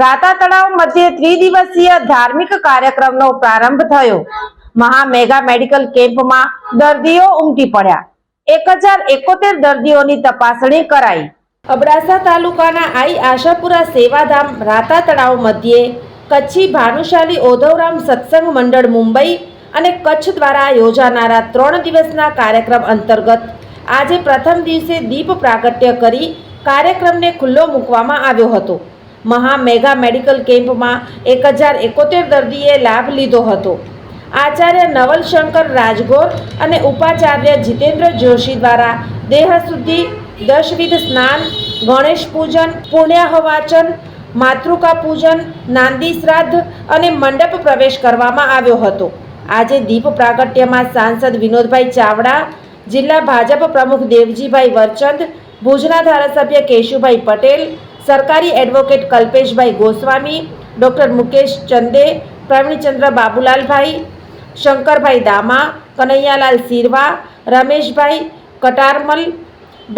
Rata Talav મધ્યે ત્રિદિવસીય ધાર્મિક કાર્યક્રમનો પ્રારંભ થયો. મહા મેગા મેડિકલ કેમ્પમાં દર્દીઓ ઉમટી પડ્યા. એક હજાર એકોતેર દર્દીઓની તપાસણી કરાઈ. અબડાસા તાલુકાના આઈ આશાપુરા સેવાધામ રાતા તળાવ મધ્યે કચ્છી ભાનુશાલી ઓધવરામ સત્સંગ મંડળ મુંબઈ અને કચ્છ દ્વારા યોજાનારા ત્રણ દિવસના કાર્યક્રમ અંતર્ગત આજે પ્રથમ દિવસે દીપ પ્રાગટ્ય કરી કાર્યક્રમને ખુલ્લો મૂકવામાં આવ્યો હતો. મહા મેગા મેડિકલ કેમ્પમાં એક હજાર એકોતેર દર્દીએ લાભ લીધો હતો. આચાર્ય નવલશંકર રાજગોર અને ઉપાચાર્ય જીતેન્દ્ર જોશી દ્વારા દેહ શુદ્ધિ, દશવિધ સ્નાન, ગણેશ પૂજન, પુણ્યાહવાચન, માતૃકા પૂજન, નાંદી શ્રાદ્ધ અને મંડપ પ્રવેશ કરવામાં આવ્યો હતો. આજે દીપ પ્રાગટ્યમાં સાંસદ વિનોદભાઈ ચાવડા, જિલ્લા ભાજપ પ્રમુખ દેવજીભાઈ વરચંદ, ભુજના ધારાસભ્ય કેશુભાઈ પટેલ સરકારી એડવોકેટ કલ્પેશભાઈ ગોસ્વામી, ડૉક્ટર મુકેશ ચંદે, પ્રવીણચંદ્ર બાબુલાલભાઈ, શંકરભાઈ દામા, કનૈયાલાલ સિરવા રમેશભાઈ કટારમલ,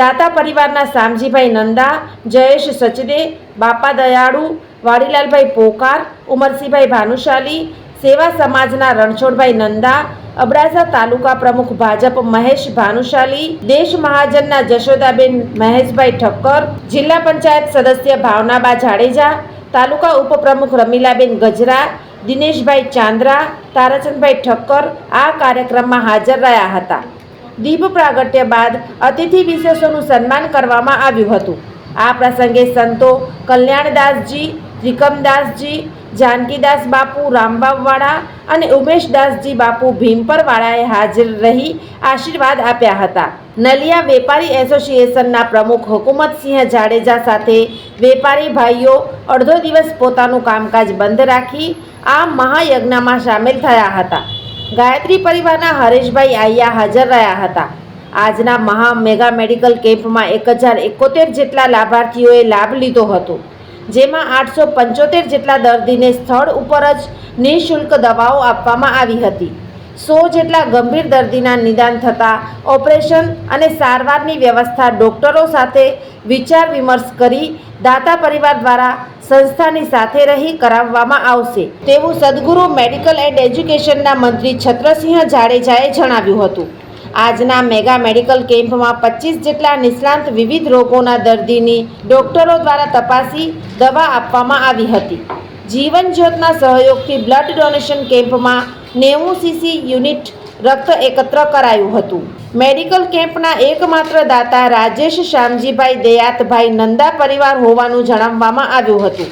દાતા પરિવારના શામજીભાઈ નંદા, જયેશ સચદે, બાપા દયાળુ, વાડીલાલભાઈ પોકાર ઉમરસિંહભાઈ ભાનુશાલી, સેવા સમાજના રણછોડભાઈ નંદા અબડાસા તાલુકા પ્રમુખ ભાજપ મહેશ ભાનુશાલી, દેશ મહાજનના જશોદાબેન મહેશભાઈ ઠક્કર, જિલ્લા પંચાયત સદસ્ય ભાવનાબા જાડેજા, તાલુકા ઉપપ્રમુખ રમીલાબેન ગજરા દિનેશભાઈ ચાંદ્રા, તારાચંદભાઈ ઠક્કર આ કાર્યક્રમમાં હાજર રહ્યા હતા. દીપ પ્રાગટ્ય બાદ અતિથિ વિશેષોનું સન્માન કરવામાં આવ્યું હતું. આ પ્રસંગે સંતો કલ્યાણદાસજી ત્રિકમદાસજી, જાનકીદાસ બાપુ રામબાબવાળા અને ઉમેશદાસજી બાપુ ભીમપરવાળાએ હાજર રહી આશીર્વાદ આપ્યા હતા. નલિયા વેપારી એસોસિએશનના પ્રમુખ હુકુમતસિંહ જાડેજા સાથે વેપારી ભાઈઓ અડધો દિવસ પોતાનું કામકાજ બંધ રાખી આ મહાયજ્ઞમાં સામેલ થયા હતા. ગાયત્રી પરિવારના હરેશભાઈ આયા હાજર રહ્યા હતા. આજના મહા મેગા મેડિકલ કેમ્પમાં એક હજાર એકોતેર જેટલા લાભાર્થીઓએ લાભ લીધો હતો. જેમાં આઠસો પંચોતેર જેટલા દર્દીને સ્થળ ઉપર જ નિઃશુલ્ક દવાઓ આપવામાં આવી હતી. સો જેટલા ગંભીર દર્દીના નિદાન થતાં ઓપરેશન અને સારવારની વ્યવસ્થા ડોક્ટરો સાથે વિચાર વિમર્શ કરી દાતા પરિવાર દ્વારા સંસ્થાની સાથે રહી કરાવવામાં આવશે. તેવું સદગુરુ મેડિકલ એન્ડ એજ્યુકેશનના મંત્રી છત્રસિંહ જાડેજાએ જણાવ્યું હતું. આજના મેગા મેડિકલ કેમ્પમાં પચીસ જેટલા નિષ્ણાંત વિવિધ રોગોના દર્દીની ડોક્ટરો દ્વારા તપાસી દવા આપવામાં આવી હતી. જીવન જ્યોતના સહયોગથી બ્લડ ડોનેશન કેમ્પમાં નેવું સીસી યુનિટ રક્ત એકત્ર કરાયું હતું. મેડિકલ કેમ્પના એકમાત્ર દાતા રાજેશ શ્યામજીભાઈ દયાતભાઈ નંદા પરિવાર હોવાનું જણાવવામાં આવ્યું હતું.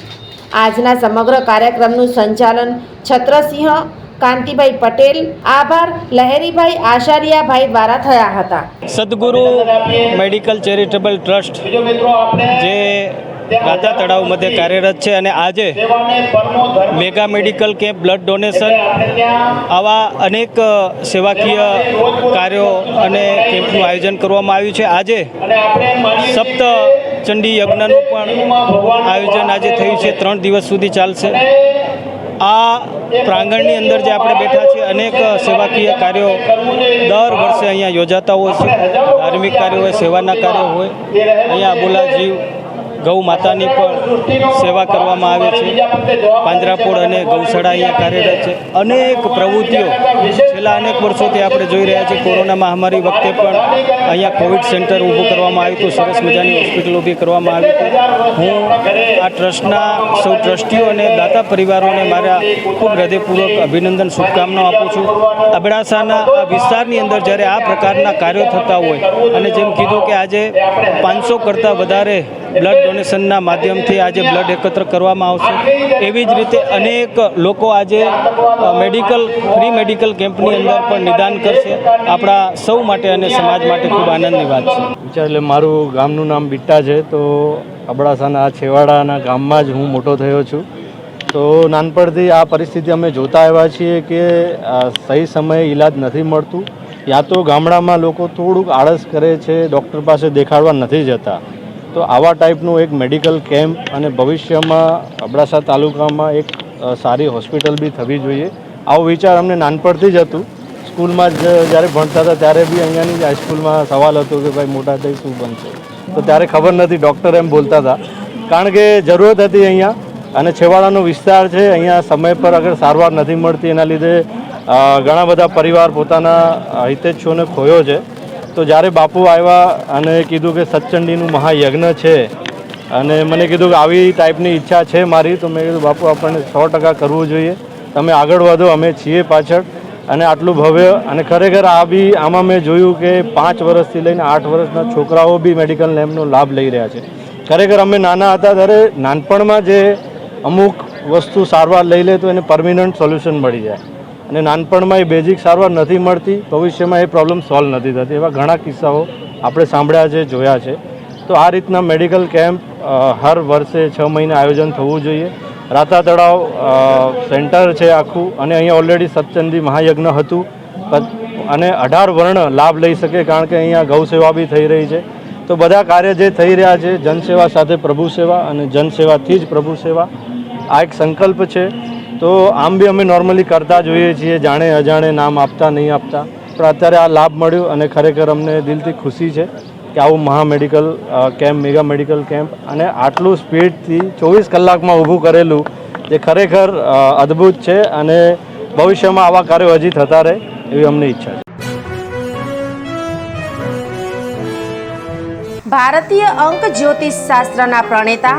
આજના સમગ્ર કાર્યક્રમનું સંચાલન છત્રસિંહ કાંતિભાઈ પટેલ. આભાર. લહેરીભાઈ આશારિયાભાઈ દ્વારા થયા હતા. સદગુરુ મેડિકલ ચેરિટેબલ ટ્રસ્ટ જે રાજા તળાવ મધ્ય કાર્યરત છે અને આજે mega medical camp blood donation આવા અનેક સેવાકીય કાર્યો અને કેમ્પનું આયોજન કરવામાં આવ્યું છે. આજે સપ્ત ચંડી યજ્ઞનું પણ આયોજન આજે થયું છે. ત્રણ દિવસ સુધી ચાલશે. આ પ્રાંગણની અંદર જે આપણે બેઠા છીએ, અનેક સેવાકીય કાર્યો દર વર્ષે અહીંયા યોજાતા હોય છે. ધાર્મિક કાર્યો હોય, સેવાના કાર્યો હોય. અહીંયા અબોલા જીવ, ગૌ માતાની પણ સેવા કરવામાં આવે છે. પાંજરાપોળ અને ગૌશાળા અહીંયા કાર્યરત છે. અનેક પ્રવૃત્તિઓ છેલ્લા અનેક વર્ષોથી આપણે જોઈ રહ્યા છીએ કોરોના મહામારી વખતે પણ અહીંયા કોવિડ સેન્ટર ઊભું કરવામાં આવ્યું હતું, સરસ મજાની હોસ્પિટલ ઊભી કરવામાં આવી હતી. હું આ ટ્રસ્ટના સૌ ટ્રસ્ટીઓ અને દાતા પરિવારોને મારા ખૂબ હૃદયપૂર્વક અભિનંદન, શુભકામનાઓ આપું છું. અબડાસાના આ વિસ્તારની અંદર જ્યારે આ પ્રકારના કાર્યો થતા હોય અને જેમ કીધું કે આજે પાંચસો કરતાં વધારે બ્લડ ડોનેશનના માધ્યમથી આજે બ્લડ એકત્ર કરવામાં આવશે. એવી જ રીતે અનેક લોકો આજે મેડિકલ ફ્રી મેડિકલ કેમ્પની અંદર પણ નિદાન કરશે. આપણા સૌ માટે અને સમાજ માટે ખૂબ આનંદની વાત છે. વિચાર એટલે મારું ગામનું નામ બિટ્ટા છે, તો અબડાસાના, છેવાડાના ગામમાં જ હું મોટો થયો છું. તો નાનપણથી આ પરિસ્થિતિ અમે જોતા આવ્યા છીએ કે સહી સમયે ઈલાજ નથી મળતું. યા તો ગામડામાં લોકો થોડુંક આળસ કરે છે, ડૉક્ટર પાસે દેખાડવા નથી જતા. તો આવા ટાઈપનું એક મેડિકલ કેમ્પ અને ભવિષ્યમાં અબડાસા તાલુકામાં એક સારી હોસ્પિટલ બી થવી જોઈએ. આવો વિચાર અમને નાનપણથી જ હતું. સ્કૂલમાં જ જ્યારે ભણતા હતા ત્યારે બી અહીંયાની હાઈસ્કૂલમાં સવાલ હતો કે ભાઈ મોટા થઈ શું બનશે? તો ત્યારે ખબર નથી ડૉક્ટર એમ બોલતા હતા. કારણ કે જરૂરત હતી અહીંયા અને છેવાડાનો વિસ્તાર છે અહીંયા સમય પર અગર સારવાર નથી મળતી એના લીધે ઘણા બધા પરિવાર પોતાના અ, હિતેચ્છુઓને ખોયો છે. તો જ્યારે બાપુ આવ્યા અને કીધું કે સચચંડીનું મહાયજ્ઞ છે અને મને કીધું કે આવી ટાઈપની ઈચ્છા છે મારી, તો મેં કીધું, બાપુ, આપણને સો ટકા કરવું જોઈએ. તમે આગળ વધો, અમે છીએ પાછળ. અને આટલું ભવ્ય અને ખરેખર આ બી આમાં મેં જોયું કે પાંચ વર્ષથી લઈને આઠ વર્ષના છોકરાઓ બી મેડિકલ લેબનો લાભ લઈ રહ્યા છે. ખરેખર અમે નાના હતા ત્યારે નાનપણમાં જે અમુક વસ્તુ સારવાર લઈ લે તો એને પરમિનન્ટ સોલ્યુશન મળી જાય. અને નાનપણમાં એ બેઝિક સારવાર નથી મળતી, ભવિષ્યમાં એ પ્રોબ્લેમ સોલ્વ નથી થતી. એવા ઘણા કિસ્સાઓ આપણે સાંભળ્યા છે, જોયા છે. તો આ રીતના મેડિકલ કેમ્પ હર વર્ષે છ મહિને આયોજન થવું જોઈએ. રાતા તળાવ સેન્ટર છે આખું અને અહીંયા ઓલરેડી સત્યંદી મહાયજ્ઞ હતું. અને અઢાર વર્ણ લાભ લઈ શકે કારણ કે અહીંયા ગૌ સેવા બી થઈ રહી છે. તો બધા કાર્ય જે થઈ રહ્યા છે, જનસેવા સાથે પ્રભુ સેવા અને જનસેવાથી જ પ્રભુ સેવા. આ એક સંકલ્પ છે. તો આમ બી અમે નોર્મલી કરતા જોઈએ છીએ, જાણે અજાણે નામ આપતા, નહીં આપતા. પણ અત્યારે આ લાભ મળ્યો અને ખરેખર અમને દિલથી ખુશી છે કે આવું મહા medical camp mega medical camp અને આટલું સ્પીડથી ચોવીસ કલાકમાં ઊભું કરેલું જે ખરેખર અદ્ભુત છે અને ભવિષ્યમાં આવા કાર્યો હજી થતા રહે એવી અમને ઈચ્છા છે. ભારતીય અંક જ્યોતિષ શાસ્ત્રના પ્રણેતા